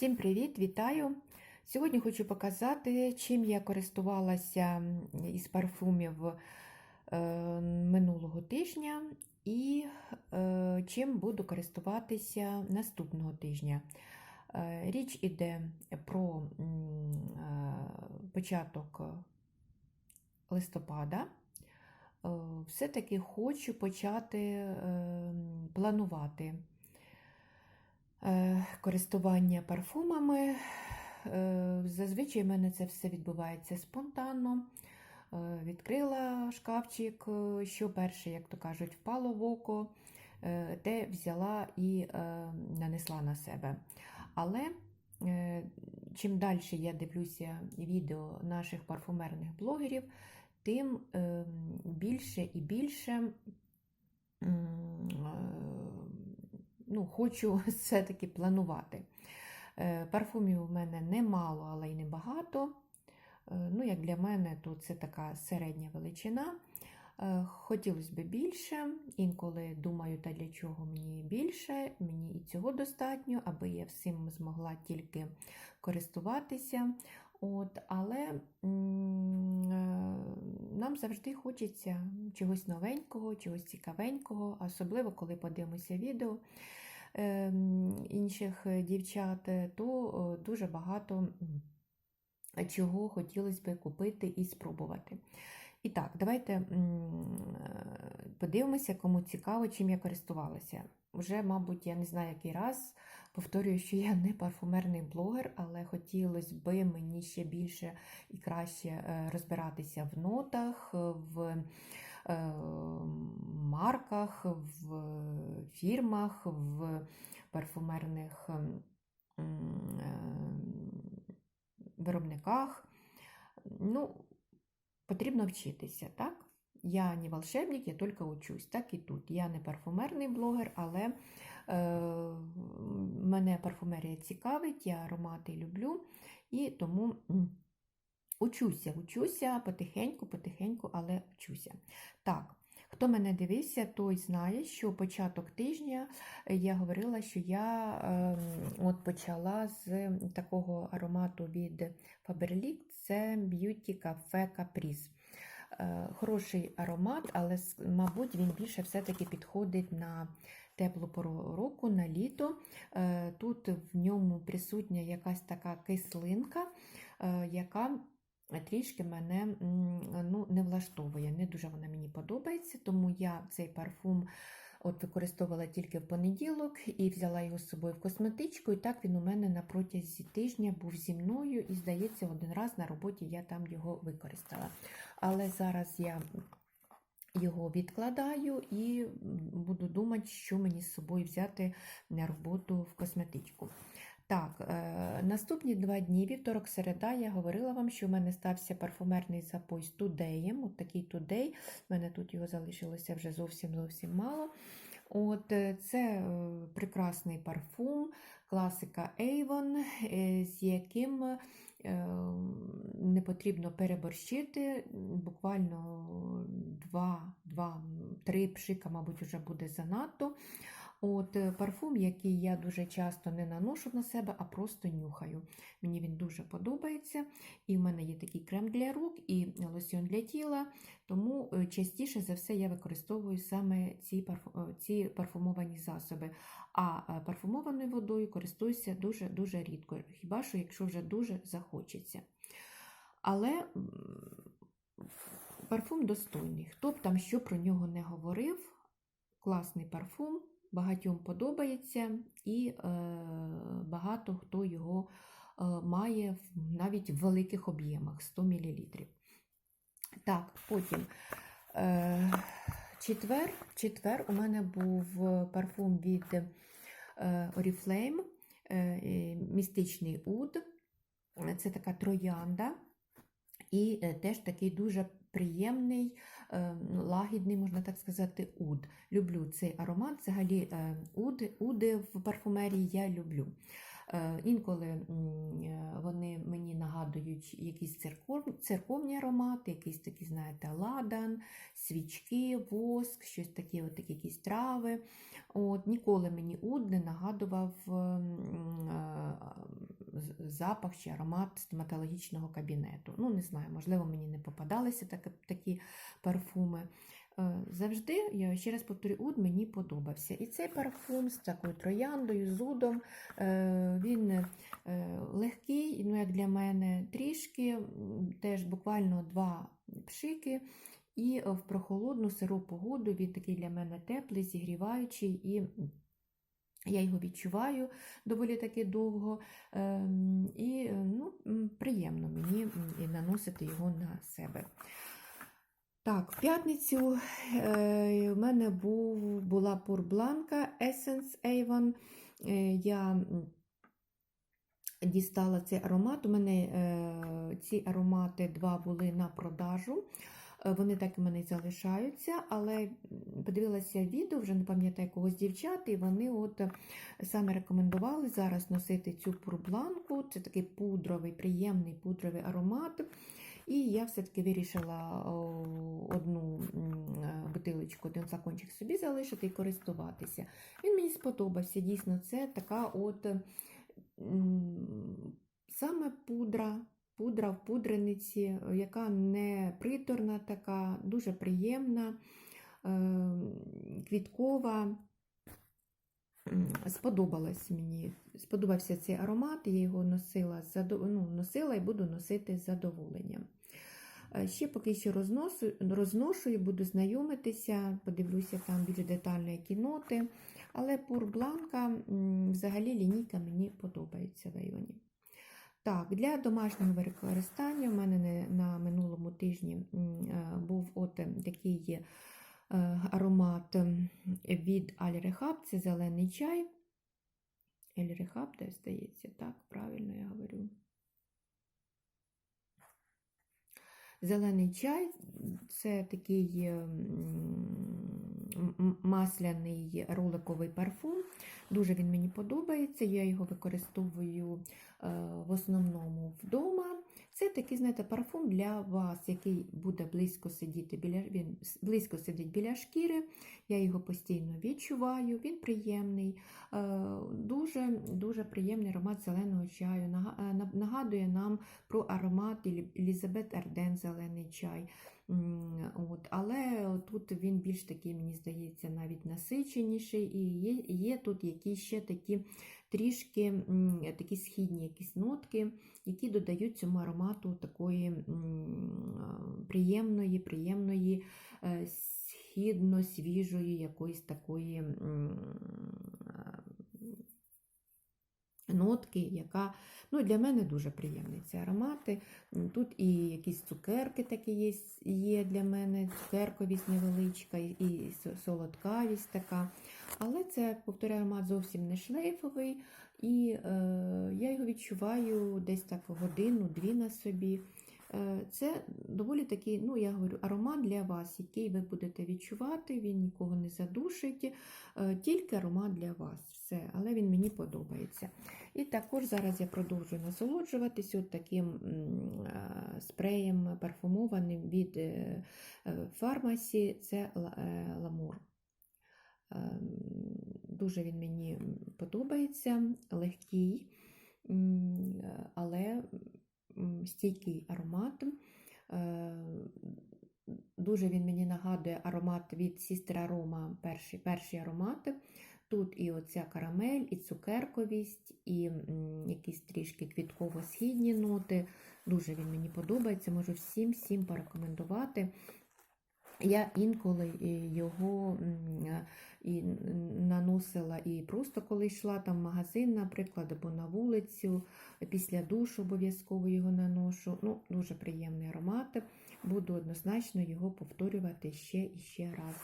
Всім привіт, вітаю! Сьогодні хочу показати, чим я користувалася із парфумів е, минулого тижня і е, чим буду користуватися наступного тижня. Е, Річ іде про початок листопада. Все-таки хочу почати планувати користування парфумами. Е, Зазвичай в мене це все відбувається спонтанно. Е, Відкрила шкафчик, е, що перше, як то кажуть, впало в око, е, те взяла і е, нанесла на себе. Але е, чим далі я дивлюся відео наших парфумерних блогерів, тим е, більше і більше е, ну, хочу все-таки планувати. Е, Парфумів у мене немало, але й небагато. Е, Ну, як для мене, то це така середня величина. Е, Хотілося б більше, інколи думаю, та для чого мені більше, мені і цього достатньо, аби я всім змогла тільки користуватися. От, але е, нам завжди хочеться чогось новенького, чогось цікавенького, особливо коли подивимося відео е, інших дівчат, то е, дуже багато чого хотілося б купити і спробувати. І так, давайте е, подивимося, кому цікаво, чим я користувалася. Вже, мабуть, я не знаю, який раз повторюю, що я не парфумерний блогер, але хотілося б мені ще більше і краще е, розбиратися в нотах, в е, марках, в фірмах, в парфумерних е, виробниках. Ну, потрібно вчитися, так? Я не волшебник, я тільки учусь, так і тут. Я не парфумерний блогер, але е, мене парфумерія цікавить, я аромати люблю, і тому учуся, учуся потихеньку, потихеньку, але вчуся. Так, хто мене дивився, той знає, що початок тижня я говорила, що я е, от почала з такого аромату від Faberlic, це Beauty Cafe Caprice. Е, Хороший аромат, але, мабуть, він більше все-таки підходить на теплу пору року, на літо. Е, Тут в ньому присутня якась така кислинка, е, яка трішки мене ну, не влаштовує. Не дуже вона мені подобається, тому я цей парфум от використовувала тільки в понеділок і взяла його з собою в косметичку. І так він у мене на протязі тижня був зі мною, і, здається, один раз на роботі я там його використала. Але зараз я його відкладаю і буду думати, що мені з собою взяти на роботу в косметичку. Так, е, наступні два дні, вівторок, середа, я говорила вам, що в мене стався парфумерний запой з тудеєм. От такий тудей. У мене тут його залишилося вже зовсім зовсім мало. От е, Це е, прекрасний парфум, класика Avon, з яким не потрібно переборщити. Буквально 2-3 пшика, мабуть, вже буде занадто. От е, Парфум, який я дуже часто не наношу на себе, а просто нюхаю. Мені він дуже подобається. І в мене є такий крем для рук і лосьон для тіла, тому е, частіше за все я використовую саме ці, парфу- е, ці парфумовані засоби. А парфумованою водою користуюся дуже-дуже рідко, хіба що якщо вже дуже захочеться. Але парфум достойний. Хто б там що про нього не говорив, класний парфум, багатьом подобається, і е, багато хто його е, має навіть в великих об'ємах 100 мл. Так, потім е, четвер, четвер у мене був парфум від Oriflame, містичний уд. Це така троянда. І теж такий дуже приємний, е, лагідний, можна так сказати, уд. Люблю цей аромат. Взагалі, е, уд, уди в парфумерії я люблю. Е, Інколи вони мені нагадують якісь церков, церковні аромати, якісь такі, знаєте, ладан, свічки, воск, щось такі, от якісь трави. От, Ніколи мені уд не нагадував запах чи аромат стоматологічного кабінету. Ну, не знаю, можливо, мені не попадалися так, такі парфуми. Е, Завжди, я ще раз повторю, уд мені подобався. І цей парфум з такою трояндою, з удом, е, він е, легкий, ну як для мене, трішки, теж буквально два пшики. І в прохолодну сиру погоду він такий для мене теплий, зігріваючий, і я його відчуваю доволі таки довго. Ем, І е, ну, приємно мені наносити його на себе. Так, в п'ятницю е, в мене був, була пурбланка Essence Avon. Е, я дістала цей аромат. У мене е, ці аромати два були на продажу. Е, Вони так і мене залишаються, але подивилася відео, вже не пам'ятаю когось дівчат, і вони от е, саме рекомендували зараз носити цю пурбланку. Це такий пудровий, приємний пудровий аромат. І я все-таки вирішила одну е, бутилочку, один флакончик собі залишити і користуватися. Він мені сподобався. Дійсно, це така от саме пудра, пудра в пудрениці, яка не приторна, така, дуже приємна, е, квіткова. Сподобалось мені, сподобався цей аромат, я його носила, ну, носила і буду носити з задоволенням. Е, Ще поки що розносу, розношую, буду знайомитися, подивлюся там більш детально які. Але пурбланка, взагалі лінійка мені подобається в Айоні. Так, для домашнього використання в мене на минулому тижні е, був от е, такий е, аромат від Аль-Рехаб, це зелений чай. Аль-Рехаб, де здається, так, правильно я говорю. Зелений чай це такий масляний роликовий парфум. Дуже він мені подобається. Я його використовую в основному вдома. Це такий, знаєте, парфум для вас, який буде близько сидіти біля він близько сидить біля шкіри. Я його постійно відчуваю. Він приємний, е, дуже дуже приємний аромат зеленого чаю. Е, на- Нагадує нам про аромат Елі- Елізабет Арден зелений чай. От, але тут він більш такий, мені здається, навіть насиченіший, і є, є тут якісь ще такі трішки такі східні якісь нотки, які додають цьому аромату такої приємної, приємної е, східно-свіжої якоїсь такої нотки, яка ну, для мене дуже приємні ці аромати. Тут і якісь цукерки такі є, є для мене, цукерковість невеличка, і, солодкавість така. Але це, повторяю, аромат зовсім не шлейфовий, і е, я його відчуваю десь так годину-дві на собі. Е, Це доволі такий, ну я говорю, аромат для вас, який ви будете відчувати, він нікого не задушить, е, тільки аромат для вас. Все, але він мені подобається. І також зараз я продовжую насолоджуватися от таким е, спреєм парфумованим від фармасі, це ла- ламур. Дуже він мені подобається, легкий, але стійкий аромат. Е, Дуже він мені нагадує аромат від Sister Aroma, перший, перший аромат. Тут і оця карамель, і цукерковість, і якісь трішки квітково-східні ноти. Дуже він мені подобається, можу всім всім порекомендувати. Я інколи його е, і наносила і просто коли йшла там в магазин, наприклад, або на вулицю, після душу обов'язково його наношу. Ну, дуже приємний аромат. Буду однозначно його повторювати ще і ще раз.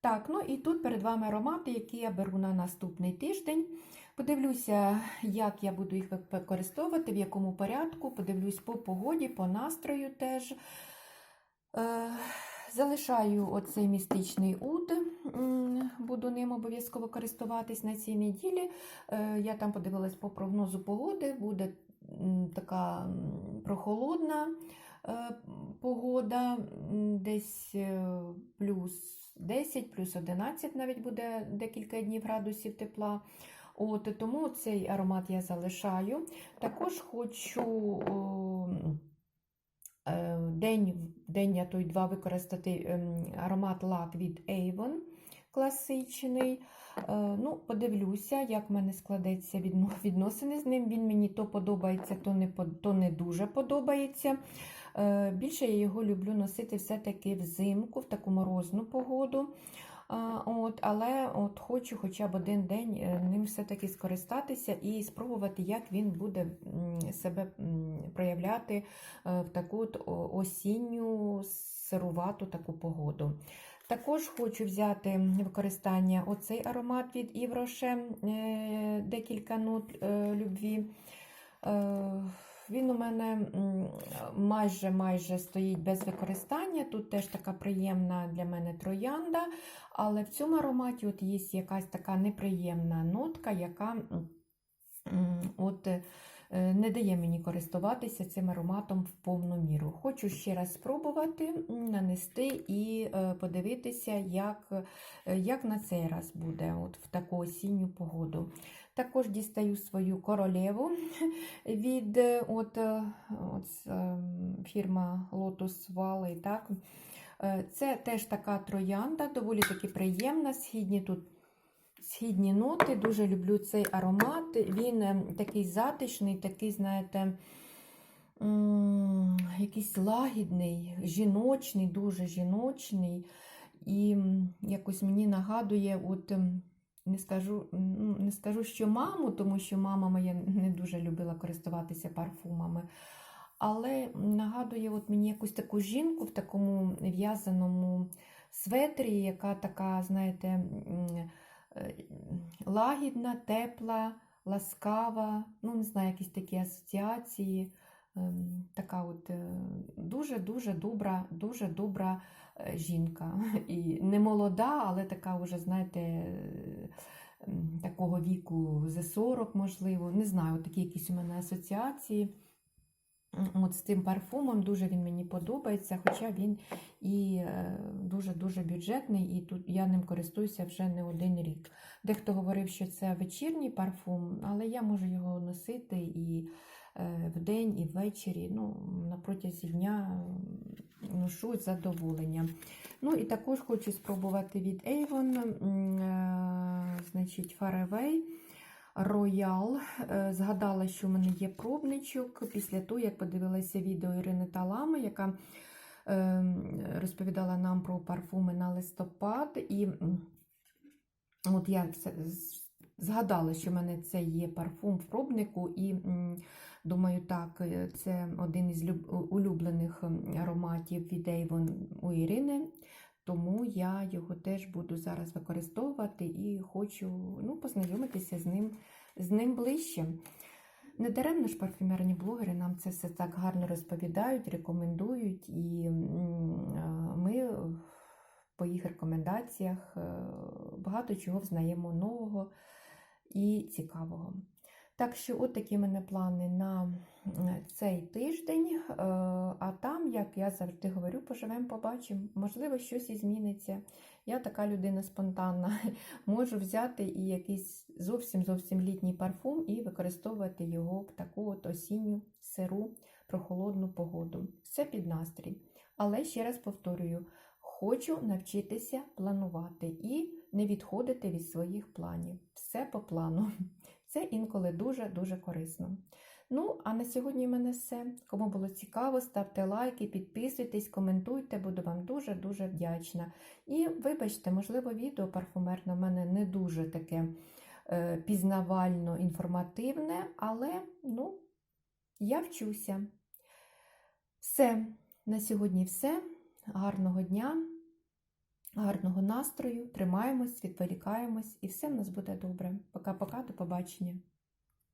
Так, ну і тут перед вами аромати, які я беру на наступний тиждень. Подивлюся, як я буду їх використовувати, в якому порядку. Подивлюсь по погоді, по настрою теж. Е, Залишаю оцей містичний уд, буду ним обов'язково користуватись на цій неділі. Е, Я там подивилась по прогнозу погоди, буде така прохолодна е, погода, десь плюс 10, плюс 11 навіть буде декілька днів градусів тепла. От, тому цей аромат я залишаю. Також хочу е, день, день, а то й два використати ем, аромат лак від Avon класичний. Е, Ну, Подивлюся, як в мене складеться відносини з ним. Він мені то подобається, то не, то не дуже подобається. Е, Більше я його люблю носити все-таки взимку, в таку морозну погоду. От, але от хочу хоча б один день е, ним все-таки скористатися і спробувати, як він буде себе проявляти е, в таку от осінню сирувату таку погоду. Також хочу взяти використання оцей аромат від Rocher, е, декілька нот любві. Він у мене майже майже стоїть без використання. Тут теж така приємна для мене троянда, але в цьому ароматі от є якась така неприємна нотка, яка от, е, не дає мені користуватися цим ароматом в повну міру. Хочу ще раз спробувати нанести і е, подивитися, як, е, як на цей раз буде от в таку осінню погоду. Також дістаю свою королеву від е, от, е, от, е, фірма Lotus Valley. Так? Це теж така троянда, доволі таки приємна. Східні тут східні ноти. Дуже люблю цей аромат. Він такий затишний, такий, знаєте, якийсь лагідний, жіночний, дуже жіночний. І якось мені нагадує, от. Не скажу, ну, не скажу, що маму, тому що мама моя не дуже любила користуватися парфумами. Але нагадує от мені якусь таку жінку в такому в'язаному светрі, яка така, знаєте, е, лагідна, тепла, ласкава, ну, не знаю, якісь такі асоціації. Ем, Така от е, дуже-дуже добра, дуже добра жінка. І не молода, але така вже, знаєте, е, такого віку за 40, можливо. Не знаю, такі якісь у мене асоціації. От з цим парфумом дуже він мені подобається, хоча він і е, дуже-дуже бюджетний, і тут я ним користуюся вже не один рік. Дехто говорив, що це вечірній парфум, але я можу його носити і е, вдень, і ввечері. Ну, на протязі дня ношу з задоволенням. Ну і також хочу спробувати від Avon, е, значить, Faraway. Роял. Е, Згадала, що в мене є пробничок після того, як подивилася відео Ірини Талами, яка е, розповідала нам про парфуми на листопад. І от я згадала, що в мене це є парфум в пробнику, і думаю, так, е, це один із улюблених ароматів від Avon у Ірини. Тому я його теж буду зараз використовувати і хочу ну, познайомитися з ним, з ним ближче. Недаремно ж парфюмерні блогери нам це все так гарно розповідають, рекомендують, і е, ми по їх рекомендаціях е, багато чого взнаємо нового і цікавого. Так що, от такі мене плани на цей тиждень. Е, А там, як я завжди говорю, поживемо, побачимо. Можливо, щось і зміниться. Я така людина спонтанна. Можу взяти і якийсь зовсім зовсім літній парфум і використовувати його в таку от осінню сиру прохолодну погоду. Все під настрій. Але ще раз повторюю: хочу навчитися планувати і не відходити від своїх планів. Все по плану. Це інколи дуже-дуже корисно. Ну, а на сьогодні в мене все. Кому було цікаво, ставте лайки, підписуйтесь, коментуйте, буду вам дуже-дуже вдячна. І вибачте, можливо, відео парфумерне в мене не дуже таке е, пізнавально інформативне, але ну, я вчуся. Все, на сьогодні все. Гарного дня, гарного настрою, тримаємось, відволікаємось, і все в нас буде добре. Пока-пока, до побачення.